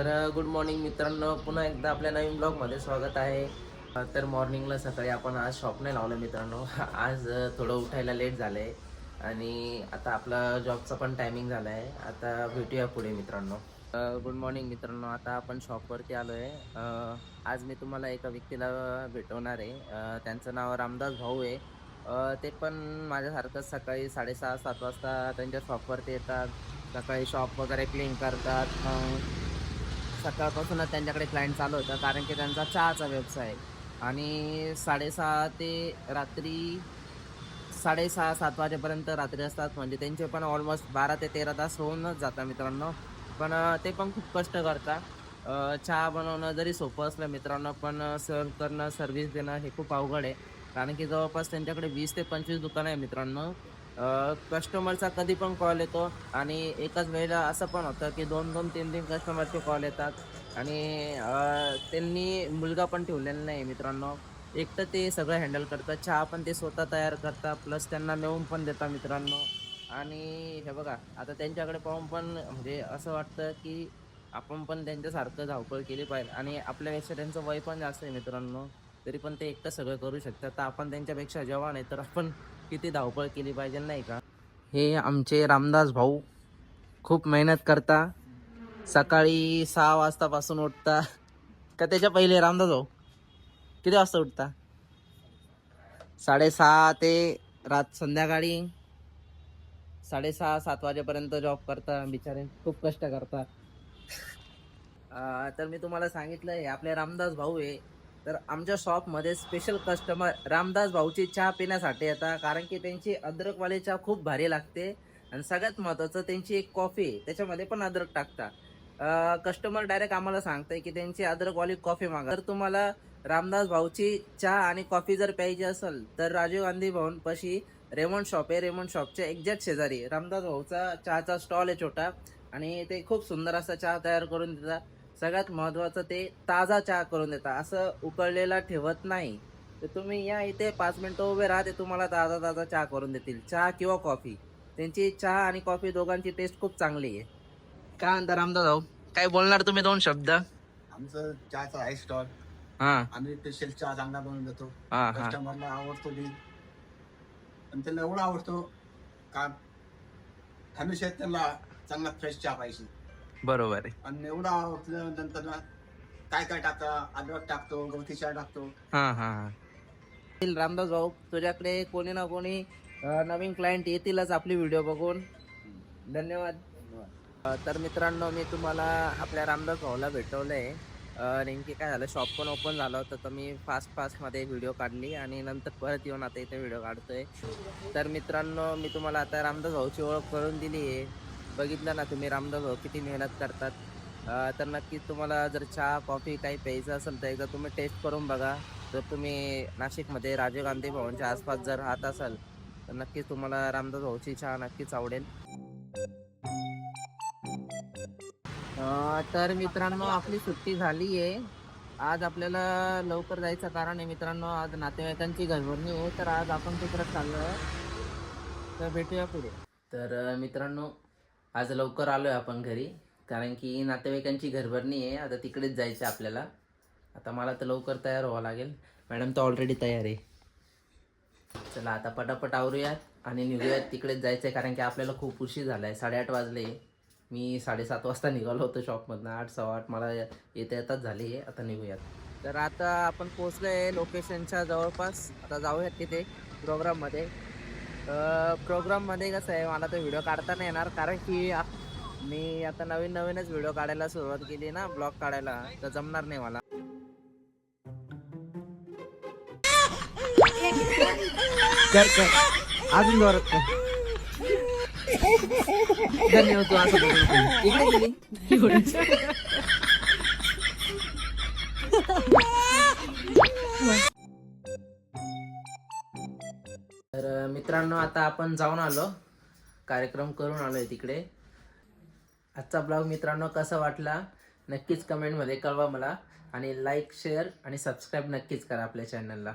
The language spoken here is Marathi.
तर गुड मॉर्निंग मित्रांनो. पुन्हा एकदा आपल्या नवीन ब्लॉगमध्ये स्वागत आहे. तर मॉर्निंगला सकाळी आपण आज शॉप नाही लावलं मित्रांनो. आज थोडं उठायला लेट झालं आहे आणि आता आपला जॉबचा पण टायमिंग झाला आहे आता भेटूया पुढे मित्रांनो. गुड मॉर्निंग मित्रांनो. आता आपण शॉपवरती आलो आहे आज मी तुम्हाला एका व्यक्तीला भेटवणार आहे. त्यांचं नाव रामदास भाऊ आहे. ते पण माझ्यासारखं सकाळी साडेसहा सात वाजता त्यांच्या शॉपवरती येतात. सकाळी शॉप वगैरे क्लीन करतात. सकाळपासूनच त्यांच्याकडे क्लायंट चालू होता कारण की त्यांचा चहाचा व्यवसाय. आहे आणि साडेसहा ते रात्री साडेसहा सात वाजेपर्यंत रात्री असतात. म्हणजे त्यांचे पण ऑलमोस्ट बारा ते तेरा तास होऊनच जातात मित्रांनो. पण ते पण खूप कष्ट करतात. चहा बनवणं जरी सोपं असलं मित्रांनो पण सर्व करणं सर्व्हिस देणं हे खूप अवघड आहे. कारण की जवळपास त्यांच्याकडे वीस ते पंचवीस दुकानं आहे मित्रांनो. कस्टमरचा कधी पण कॉल येतो आणि एकाच वेळेला असं पण होतं की दोन दोन तीन तीन कस्टमरचे कॉल येतात. आणि त्यांनी मुलगा पण ठेवलेला नाही मित्रांनो. एकटं ते सगळं हँडल करतात चहा पण ते स्वतः तयार करतात प्लस त्यांना नेऊन पण देतात मित्रांनो. आणि हे बघा आता त्यांच्याकडे पाहून पण म्हणजे असं वाटतं की आपण पण त्यांच्यासारखं धावपळ केली पाहिजे. आणि आपल्यापेक्षा त्यांचं वय पण जास्त आहे मित्रांनो. तरी पण ते एकटं सगळं करू शकतात. तर आपण त्यांच्यापेक्षा जवान आहे तर आपण किती धावपळ केली पाहिजे नाही का? हे आमचे रामदास भाऊ खूप मेहनत करता. सकाळी सहा वाजतापासून उठता. का त्याच्या पहिले रामदास भाऊ? किती वाजता उठता? साडेसहा ते रात संध्याकाळी. साडेसहा सात वाजेपर्यंत जॉब करता. बिचारे खूप कष्ट करता. तर मी तुम्हाला सांगितलं आहे आपले रामदास भाऊ आहे तर आमच्या शॉपमध्ये स्पेशल कस्टमर रामदास भाऊची चहा पिण्यासाठी येतात कारण की त्यांची अद्रकवाली चहा खूप भारी लागते. आणि सगळ्यात महत्त्वाचं त्यांची एक कॉफी त्याच्यामध्ये पण अद्रक टाकता कस्टमर डायरेक्ट आम्हाला सांगतंय की त्यांची अद्रकवाली कॉफी मागा. तर तुम्हाला रामदास भाऊची चहा आणि कॉफी जर प्यायची असेल तर राजीव गांधी भवनपाशी रेमंड शॉप आहे. रेमंड शॉपच्या एक्झॅक्ट शेजारी रामदास भाऊचा चहाचा स्टॉल आहे छोटा. आणि ते खूप सुंदर असा चहा तयार करून देतात. सगळ्यात महत्त्वाचं ते ताजा चहा करून देतात असं उकळलेला ठेवत नाही. तर तुम्ही या इथे पाच मिनटं उभे राहा ते तुम्हाला ताजा ताजा चहा करून देतील. चहा किंवा कॉफी. त्यांची चहा आणि कॉफी दोघांची टेस्ट खूप चांगली आहे. काय म्हणता रामदास भाऊ? काय बोलणार तुम्ही दोन शब्द? आमचं चहाचा आहे स्टॉल हा. आम्ही स्पेशल चहा चांगला बनवून देतो. हा हा. कस्टमरला आवडतो बी आणि त्यांना एवढा आवडतो का? हमेशा त्यांना चांगला फ्रेश चहा पाहिजे. बरोबर आहे. आणि एवढा आवडल्यानंतर ना काय काय टाकता? अद्रक टाकतो गवती चहा टाकतो. हा हा हा. रामदास भाऊ तुझ्याकडे कोणी ना कोणी अं, नवीन क्लायंट येतीलच आपली व्हिडिओ बघून. धन्यवाद. अं, तर मित्रांनो मी तुम्हाला आपल्या रामदास भाऊला भेटवलंय. अं, नेमकी काय झालं शॉप पण ओपन झालं होतं तर मी फास्ट फास्टमध्ये व्हिडिओ काढली आणि नंतर परत येऊन आता इथे व्हिडिओ काढतोय. तर मित्रांनो मी तुम्हाला आता रामदास भाऊची ओळख करून दिली आहे बघितलं ना तुम्ही रामदास भाऊ किती मेहनत करतात. तर नक्कीच तुम्हाला जर चहा कॉफी काही प्यायचं असेल तर एकदा तुम्ही टेस्ट करून बघा. जर तुम्ही नाशिकमध्ये राजीव गांधी भवनच्या आसपास जर राहत असाल तर नक्कीच तुम्हाला रामदास भाऊची चहा नक्कीच आवडेल. तर मित्रांनो आपली सुट्टी झाली आहे आज आपल्याला लवकर जायचं कारण आहे मित्रांनो आज नातेवाईकांची घरभरणी आहे तर आज आपण तिकडे चाललो तर भेटूया पुढे. तर मित्रांनो आज लवकर आलो आहे आपण घरी कारण की नातेवाईकांची घरभरणी आहे आता तिकडेच जायचं आहे आपल्याला. आता मला तर लवकर तयार व्हावं लागेल. मॅडम तर ऑलरेडी तयार आहे. चला आता पटापट आवरूयात आणि निघूयात. तिकडेच जायचं आहे कारण की आपल्याला खूप उशीर झाला आहे साडेआठ वाजले. मी साडेसात वाजता निघालो होतो शॉपमधनं आठ सव्वा आठ मला येता येताच झाली आहे आता निघूयात. तर आता आपण पोचलो आहे लोकेशनच्या जवळपास. आता जाऊयात तिथे प्रोग्राममध्ये प्रोग्राममध्ये कसं आहे मला तो व्हिडिओ काढता नाही येणार. कारण की मी आता नवीन नवीनच व्हिडिओ काढायला सुरुवात केली ना ब्लॉग काढायला. तर जमणार नाही मला. कर कर. अजून जोरात कर. धन्यवाद तू असं बोलू इकडे गेली. तर मित्रांनो आता आपण जाऊन आलो. कार्यक्रम करून आलोय तिकडे. आजचा ब्लॉग मित्रांनो कसा वाटला नक्कीच कमेंटमध्ये कळवा मला. आणि लाईक शेअर आणि सबस्क्राईब नक्कीच करा आपल्या चॅनलला